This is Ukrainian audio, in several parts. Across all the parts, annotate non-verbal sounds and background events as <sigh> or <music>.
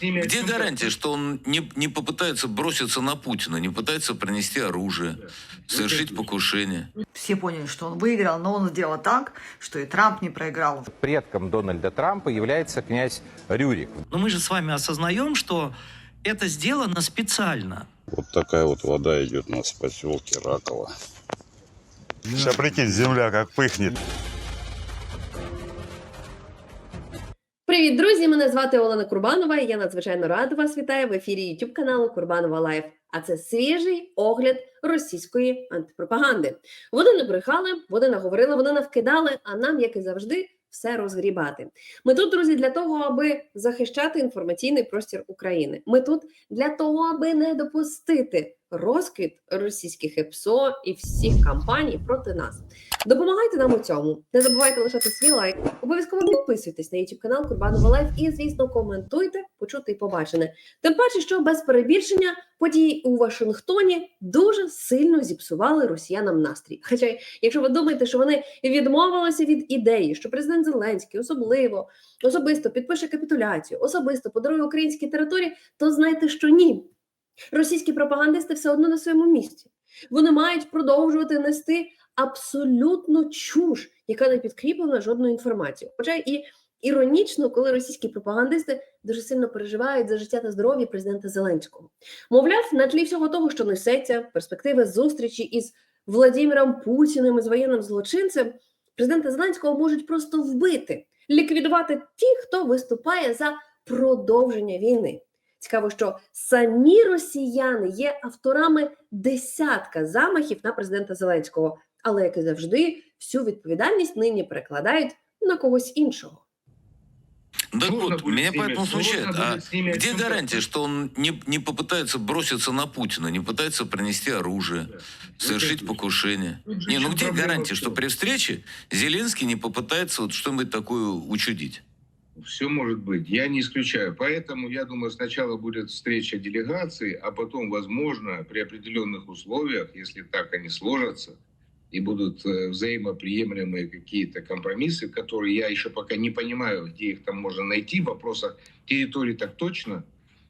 Где гарантия, что он не, не попытается броситься на Путина, не пытается принести оружие, Да. совершить покушение? Все поняли, что он выиграл, но он сделал так, что и Трамп не проиграл. Предком Дональда Трампа является князь Рюрик. Но мы же с вами осознаем, что это сделано специально. Вот такая вот вода идет у нас в поселке Раково. Сейчас прикинь, земля как пыхнет. Привіт, друзі! Мене звати Олена Курбанова. і Я надзвичайно рада вас вітаю в ефірі YouTube каналу Курбанова Лайф. А це свіжий огляд російської антипропаганди. Вони не брехали, вони не говорили, вони не вкидали. А нам, як і завжди, все розгрібати. Ми тут, друзі, для того, аби захищати інформаційний простір України. Ми тут для того, аби не допустити розквіт російських ЕПСО і всіх кампаній проти нас. Допомагайте нам у цьому. Не забувайте лишати свій лайк. Обов'язково підписуйтесь на YouTube канал Курбанова Лайф і, звісно, коментуйте, почути і побачене. Тим паче, що без перебільшення події у Вашингтоні дуже сильно зіпсували росіянам настрій. Хоча, якщо ви думаєте, що вони відмовилися від ідеї, що президент Зеленський особливо особисто підпише капітуляцію, особисто подарує українські території, то знайте, що ні. Російські пропагандисти все одно на своєму місці. Вони мають продовжувати нести абсолютну чуш, яка не підкріплена жодною інформацією. Хоча і іронічно, коли російські пропагандисти дуже сильно переживають за життя та здоров'я президента Зеленського. Мовляв, на тлі всього того, що несеться, перспективи зустрічі із Владимиром Путіним із воєнним злочинцем, президента Зеленського можуть просто вбити, ліквідувати ті, хто виступає за продовження війни. Цікаво, що самі росіяни є авторами десятка замахів на президента Зеленського, але як і завжди, всю відповідальність нині перекладають на когось іншого. Так Нужно вот, будет меня с ними- поэтому смущает, нужно а будет с ними о где чём-то- гарантия, что он не, не попытается броситься на Путина, не пытается принести оружие, Да. совершить Это- покушение? Тут же Не, ну ещё где проблема гарантия, в что чём? при встрече Зеленский не попытается вот что-нибудь такое учудить? Все может быть, я не исключаю. Поэтому, я думаю, сначала будет встреча делегаций, а потом, возможно, при определенных условиях, если так они сложатся, и будут э, взаимоприемлемые какие-то компромиссы, которые я еще пока не понимаю, где их там можно найти в вопросах территории так точно.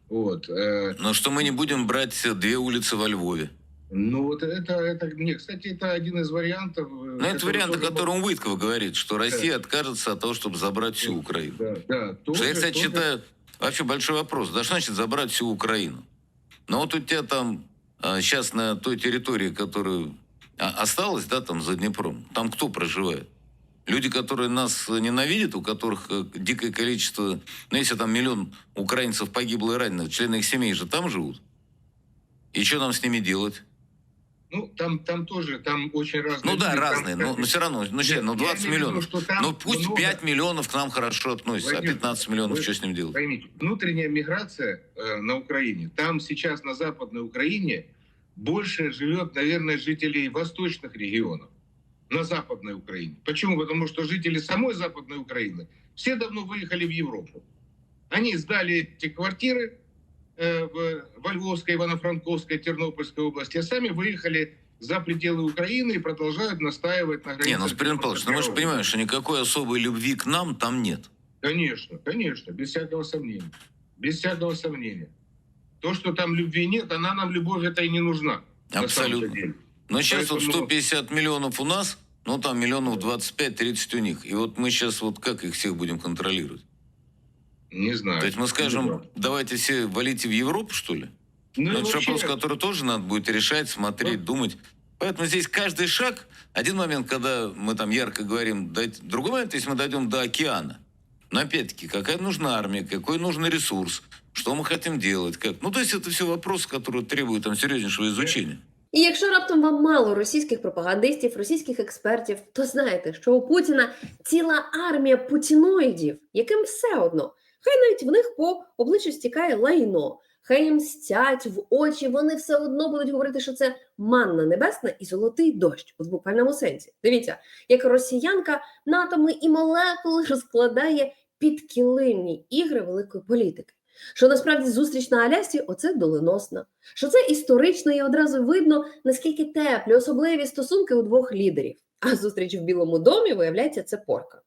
Вот. э, Но что мы не будем брать две улицы во Львове. Ну вот это, это, не, кстати, это один из вариантов. э, Ну, это вариант, о котором Вытков говорит, что Россия откажется от того, чтобы забрать всю Да. Украину. Да, да. Что тоже- я, кстати, тоже- считаю, вообще большой вопрос. Да что значит забрать всю Украину? Но вот у тебя там сейчас на той территории, которая а, осталась, да, там за Днепром, там кто проживает? Люди, которые нас ненавидят, у которых э, дикое количество, ну, если там миллион украинцев погибло и ранено, члены их семей же там живут. И что нам с ними делать? Ну, там, там тоже, там очень разные. Ну да, люди, там, разные, но, но все равно, ну, Нет, ну я 20 имею в виду, миллионов. что там Ну пусть много- 5 миллионов к нам хорошо относятся, а Владимир, 15 миллионов вы что с ним делать? Поймите, внутренняя миграция э, на Украине, там сейчас на Западной Украине больше живет, наверное, жителей восточных регионов на Западной Украине. Почему? Потому что жители самой Западной Украины все давно выехали в Европу. Они сдали эти квартиры в, во Львовской, Ивано-Франковской, Тернопольской области, а сами выехали за пределы Украины и продолжают настаивать на границе. Не, ну, Спирин Павлович, ну мы же понимаем, что никакой особой любви к нам там нет. Конечно, конечно, без всякого сомнения. Без всякого сомнения. То, что там любви нет, она нам любовь это и не нужна. на Абсолютно. Но сейчас вот Поэтому- 150 миллионов у нас, ну там миллионов 25-30 у них. И вот мы сейчас вот как их всех будем контролировать? Не знаю. То есть мы Не скажем, знаю. давайте все валите в Европу, что ли? Ну, Ну, и это же вообще, вопрос, который тоже надо будет решать, смотреть, думать. Поэтому здесь каждый шаг, один момент, когда мы там ярко говорим, дать, другой момент, если мы дойдем до океана. Но опять-таки, какая нужна армия, какой нужен ресурс, что мы хотим делать, как. Ну, то есть это все вопросы, которые требуют там серьезнейшего изучения. І якщо раптом вам мало російських пропагандистів, російських експертів, то знайте, що у Путіна ціла армія путіноїдів, яким все одно. Хай навіть в них по обличчю стікає лайно, хай їм стять в очі, вони все одно будуть говорити, що це манна небесна і золотий дощ у буквальному сенсі. Дивіться, як росіянка на атоми і молекули <laughs> розкладає підкилимні ігри великої політики. Що насправді зустріч на Алясці оце доленосна. Що це історично і одразу видно, наскільки теплі, особливі стосунки у двох лідерів. А зустріч в Білому домі, виявляється, це порка.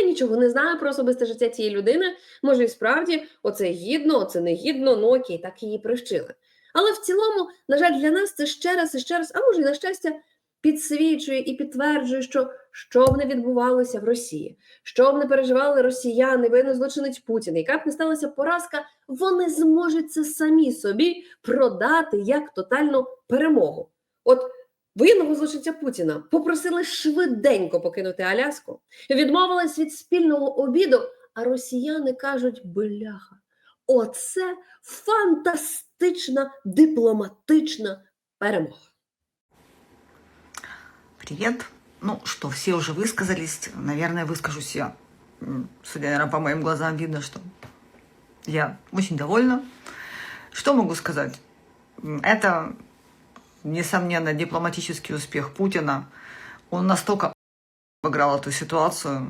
Я нічого не знаю про особисте життя цієї людини. Може, і справді оце гідно, оце не гідно, ну окей, так її прищили. Але в цілому, на жаль, для нас це ще раз і ще раз, а може, і на щастя, підсвічує і підтверджує, що що б не відбувалося в Росії, що б не переживали росіяни, воєнний злочинець Путін, яка б не сталася поразка, вони зможуть це самі собі продати як тотальну перемогу. От воєнного злочинця Путіна попросили швиденько покинути Аляску, відмовились від спільного обіду, а росіяни кажуть: бляха, оце фантастична дипломатична перемога. Привет. Ну что, все уже высказались. Наверное, выскажусь я. М, Судя, наверное, по моим глазам видно, что я очень довольна. Что могу сказать? М, Это, несомненно, дипломатический успех Путина. Он настолько обыграл эту ситуацию.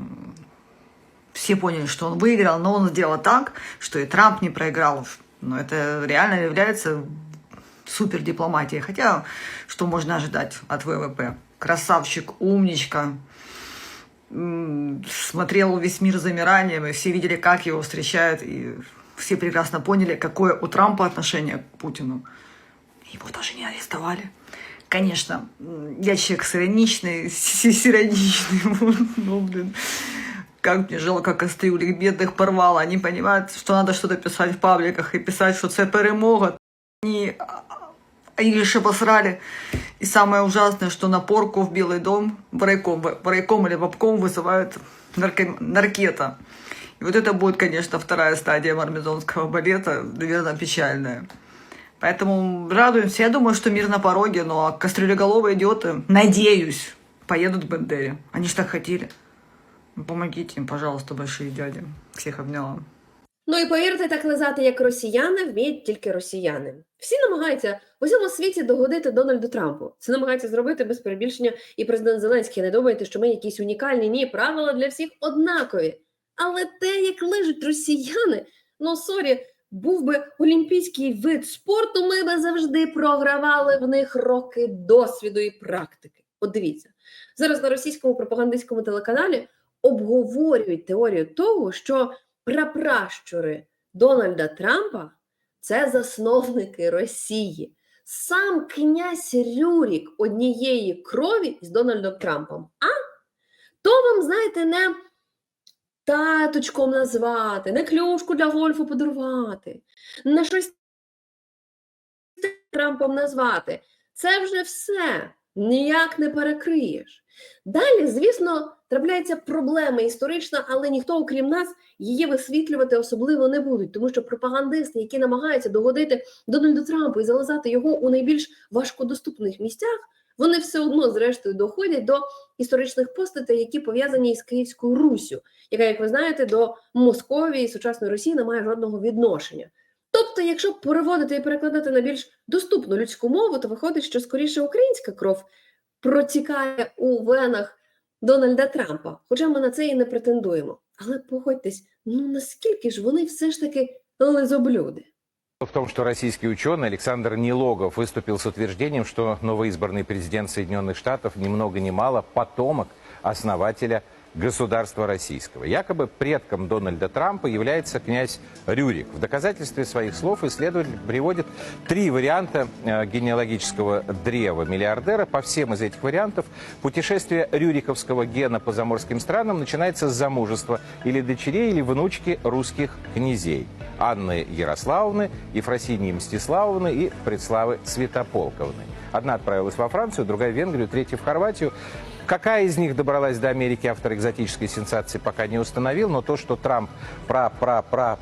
Все поняли, что он выиграл, но он сделал так, что и Трамп не проиграл. Но это реально является супер дипломатией. Хотя, что можно ожидать от ВВП? Красавчик, умничка. Смотрел весь мир замиранием, и все видели, как его встречают, и все прекрасно поняли, какое у Трампа отношение к Путину. Его даже не арестовали. Конечно, я человек сироничный, <laughs> сироничный, <laughs> ну, блин, как мне жалко кастрюлек бедных порвало. Они понимают, что надо что-то писать в пабликах и писать, что це перемога. Они, они лишь посрали. И самое ужасное, что на порку в Белый дом в райком, в райком или в обком вызывают нарко- наркета. И вот это будет, конечно, вторая стадия мармезонского балета, наверное, печальная. Поэтому радуемся. Я думаю, что мир на пороге, но кастрюлеголовые идиоты, надеюсь, поедут в Бендере. Они ж так хотели. Ну, Помогите им, пожалуйста, большие дяди. Всех обняла. Ну і повірте, так лизати, як росіяни, вміють тільки росіяни. Всі намагаються в усьому світі догодити Дональду Трампу. Це намагається зробити без перебільшення і президент Зеленський. Не думайте, що ми якісь унікальні. Ні, правила для всіх однакові. Але те, як лижуть росіяни, ну сорі, був би олімпійський вид спорту, ми би завжди програвали в них роки досвіду і практики. От дивіться, зараз на російському пропагандистському телеканалі обговорюють теорію того, що прапращури Дональда Трампа це засновники Росії. Сам князь Рюрік однієї крові з Дональдом Трампом. А то вам, знаєте, не таточком назвати, не клюшку для гольфу подарувати, не щось Трампом назвати. Це вже все ніяк не перекриєш. Далі, звісно, трапляється проблема історична, але ніхто, окрім нас, її висвітлювати особливо не будуть, тому що пропагандисти, які намагаються догодити Дональду Трампу і залазати його у найбільш важкодоступних місцях, вони все одно, зрештою, доходять до історичних постатей, які пов'язані із Київською Руссю, яка, як ви знаєте, до Московії сучасної Росії не має жодного відношення. Тобто, якщо переводити і перекладати на більш доступну людську мову, то виходить, що скоріше українська кров протікає у венах Дональда Трампа, хоча ми на це і не претендуємо. Але погодьтесь, ну наскільки ж вони все ж таки лизоблюди? В том, что российский ученый Александр Нелогов выступил с утверждением, что новоизбранный президент Соединенных Штатов ни много ни мало потомок основателя государства российского. Якобы предком Дональда Трампа является князь Рюрик. В доказательстве своих слов исследователь приводит три варианта э, генеалогического древа миллиардера. По всем из этих вариантов путешествие рюриковского гена по заморским странам начинается с замужества или дочерей, или внучки русских князей. Анны Ярославовны, Ефросинии Мстиславовны и Предславы Святополковны. Одна отправилась во Францию, другая в Венгрию, третья в Хорватию. Какая из них добралась до Америки, автор экзотической сенсации пока не установил, но то, что Трамп пра-пра-пра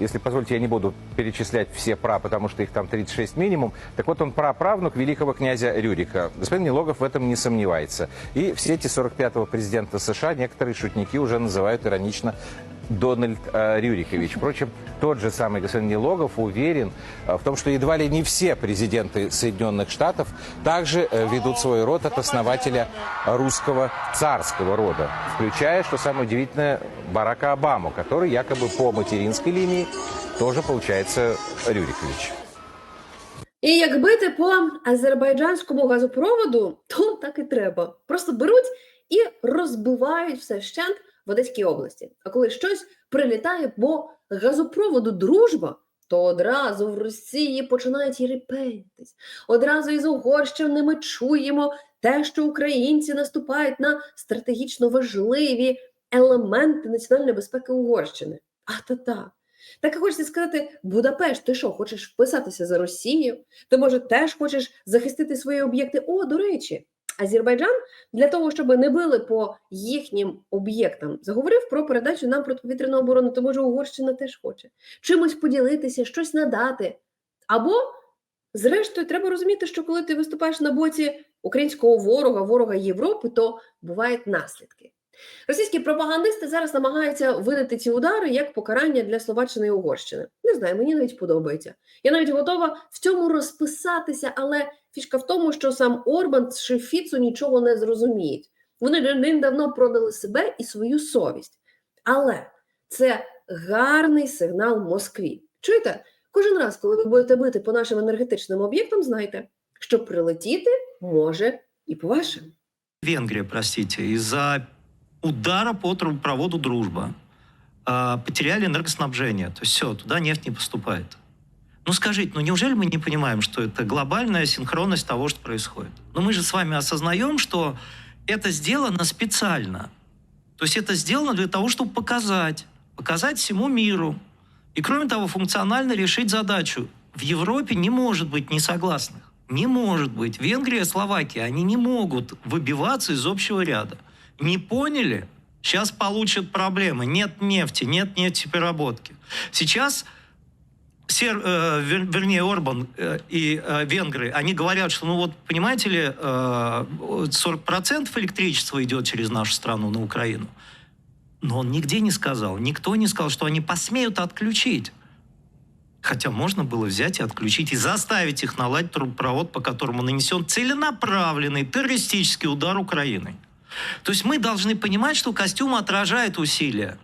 если позволите, я не буду перечислять все пра, потому что их там 36 минимум. Так вот, он праправнук великого князя Рюрика. Господин Нелогов в этом не сомневается. И все эти 45-го президента США некоторые шутники уже называют иронично Дональд э, Рюрикович. Впрочем, тот же самый господин Нелогов уверен э, в том, что едва ли не все президенты Соединенных Штатов также э, ведут свой род от основателя русского царского рода, включая, что самое удивительное, Барака Обаму, который якобы по материнской линии тоже получается Рюрикович. І як бити по азербайджанському газопроводу, то так і треба. Просто беруть і розбивають все вщент в Одеській області. А коли щось прилітає по газопроводу дружба, то одразу в Росії починають і. Одразу із Угорщини ми чуємо те, що українці наступають на стратегічно важливі елементи національної безпеки Угорщини. А та та. Так і хочеться сказати, Будапешт, ти що, хочеш вписатися за Росію? Ти, може, теж хочеш захистити свої об'єкти? О, до речі, Азербайджан для того, щоб не били по їхнім об'єктам, заговорив про передачу нам протиповітряної оборони, то може Угорщина теж хоче чимось поділитися, щось надати. Або, зрештою, треба розуміти, що коли ти виступаєш на боці українського ворога, ворога Європи, то бувають наслідки. Російські пропагандисти зараз намагаються видати ці удари як покарання для Словаччини і Угорщини. Не знаю, мені навіть подобається. Я навіть готова в цьому розписатися, але фішка в тому, що сам Орбан чи Фіцу нічого не зрозуміють. Вони давно продали себе і свою совість. Але це гарний сигнал Москві. Чуєте? Кожен раз, коли ви будете бити по нашим енергетичним об'єктам, знайте, що прилетіти може і по вашим. Венгрия, простите, из-за удара по трубопроводу «Дружба» потеряли энергоснабжение. То есть все, туда нефть не поступает. Ну скажите, ну неужели мы не понимаем, что это глобальная синхронность того, что происходит? Но мы же с вами осознаем, что это сделано специально. То есть это сделано для того, чтобы показать, показать всему миру. И кроме того, функционально решить задачу. В Европе не может быть несогласных. Не может быть. Венгрия, Словакия, они не могут выбиваться из общего ряда. Не поняли? Сейчас получат проблемы. Нет нефти, нет нефтепереработки. Сейчас Сер, э, вер- вернее, Орбан э, и э, венгры, они говорят, что, ну вот, понимаете ли, э, 40% электричества идет через нашу страну на Украину. Но он нигде не сказал, никто не сказал, что они посмеют отключить. Хотя можно было взять и отключить и заставить их наладить трубопровод, по которому нанесен целенаправленный террористический удар Украиной. То есть мы должны понимать, что костюм отражает усилия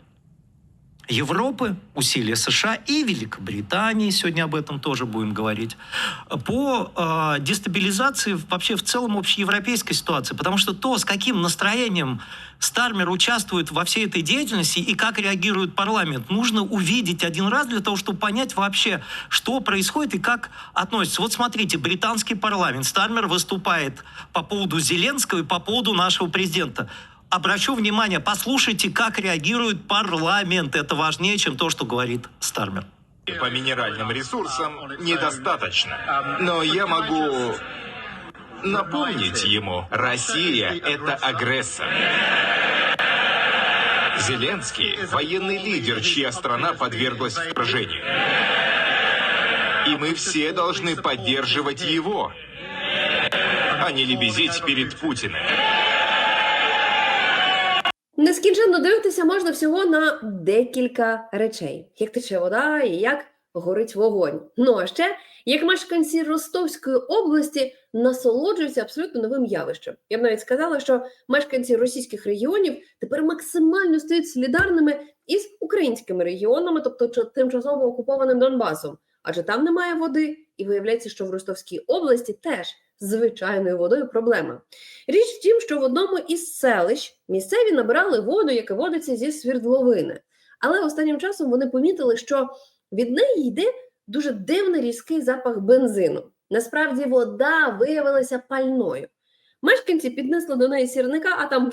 Европы, усилия США и Великобритании, сегодня об этом тоже будем говорить, по э, дестабилизации вообще в целом общеевропейской ситуации. Потому что то, с каким настроением Стармер участвует во всей этой деятельности и как реагирует парламент, нужно увидеть один раз для того, чтобы понять вообще, что происходит и как относится. Вот смотрите, британский парламент, Стармер выступает по поводу Зеленского и по поводу нашего президента. Обращу внимание, послушайте, как реагирует парламент. Это важнее, чем то, что говорит Стармер. По минеральным ресурсам недостаточно. Но я могу напомнить ему, Россия – это агрессор. Зеленский – военный лидер, чья страна подверглась вторжению. И мы все должны поддерживать его, а не лебезить перед Путиным. Нескінченно дивитися можна всього на декілька речей: як тече вода і як горить вогонь. Ну а ще як мешканці Ростовської області насолоджуються абсолютно новим явищем. Я б навіть сказала, що мешканці російських регіонів тепер максимально стають солідарними із українськими регіонами, тобто тимчасово окупованим Донбасом. Адже там немає води, і виявляється, що в Ростовській області теж звичайною водою проблема. Річ в тім, що в одному із селищ місцеві набирали воду, яка водиться зі свердловини. Але останнім часом вони помітили, що від неї йде дуже дивний різкий запах бензину. Насправді вода виявилася пальною. Мешканці піднесли до неї сірника, а там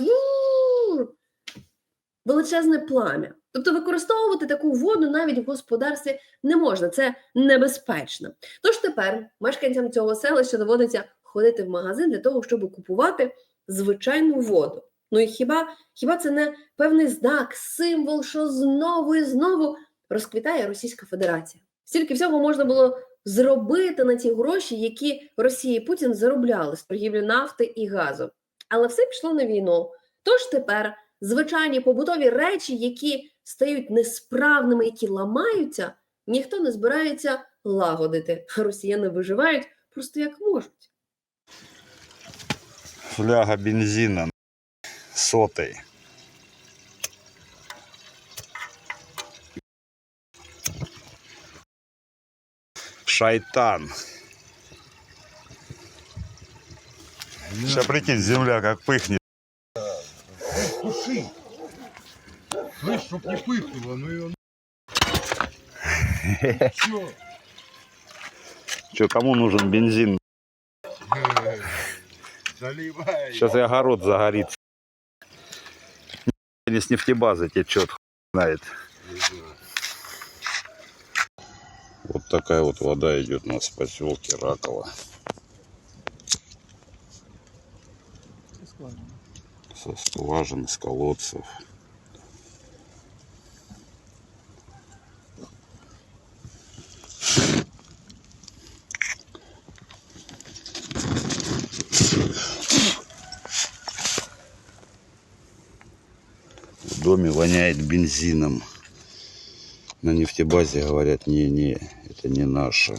величезне плам'я. Тобто використовувати таку воду навіть в господарстві не можна, це небезпечно. Тож тепер мешканцям цього селища доводиться ходити в магазин для того, щоб купувати звичайну воду. Ну і хіба, хіба це не певний знак, символ, що знову і знову розквітає Російська Федерація? Стільки всього можна було зробити на ті гроші, які Росія і Путін заробляли з торгівлі нафти і газу. Але все пішло на війну. Тож тепер звичайні побутові речі, які стають несправними, які ламаються, ніхто не збирається лагодити. Росіяни виживають просто як можуть. Фляга бензина сотый. Шайтан. Сейчас прикинь, земля как пыхнет. Слышь, чтоб не пыхнуло, ну и он... Чё? Че, кому нужен бензин? Заливай. Сейчас и огород загорится. Не с нефтебазы течет, знает. Вот такая вот вода идет у нас в поселке Раково. Со скважин, с колодцев. Доме воняет бензином. На нефтебазе говорят, не-не, это не наше.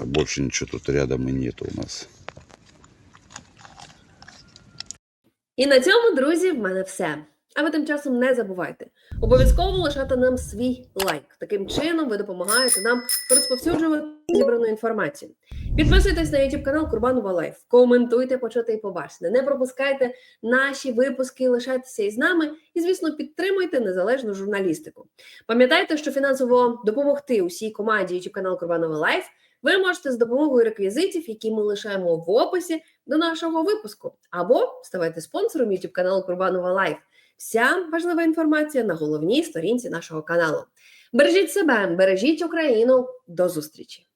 А больше ничего тут рядом и нет у нас. І на цьому, друзі, в мене все. А ви тим часом не забувайте обов'язково лишати нам свій лайк. Таким чином ви допомагаєте нам розповсюджувати зібрану інформацію. Підписуйтесь на YouTube канал Курбанова Лайф, коментуйте, почути і побачите. Не пропускайте наші випуски, лишайтеся із нами і, звісно, підтримуйте незалежну журналістику. Пам'ятайте, що фінансово допомогти усій команді YouTube канал Курбанова Лайф ви можете з допомогою реквізитів, які ми лишаємо в описі до нашого випуску, або ставайте спонсором YouTube каналу Курбанова Лайф. Вся важлива інформація на головній сторінці нашого каналу. Бережіть себе, бережіть Україну. До зустрічі!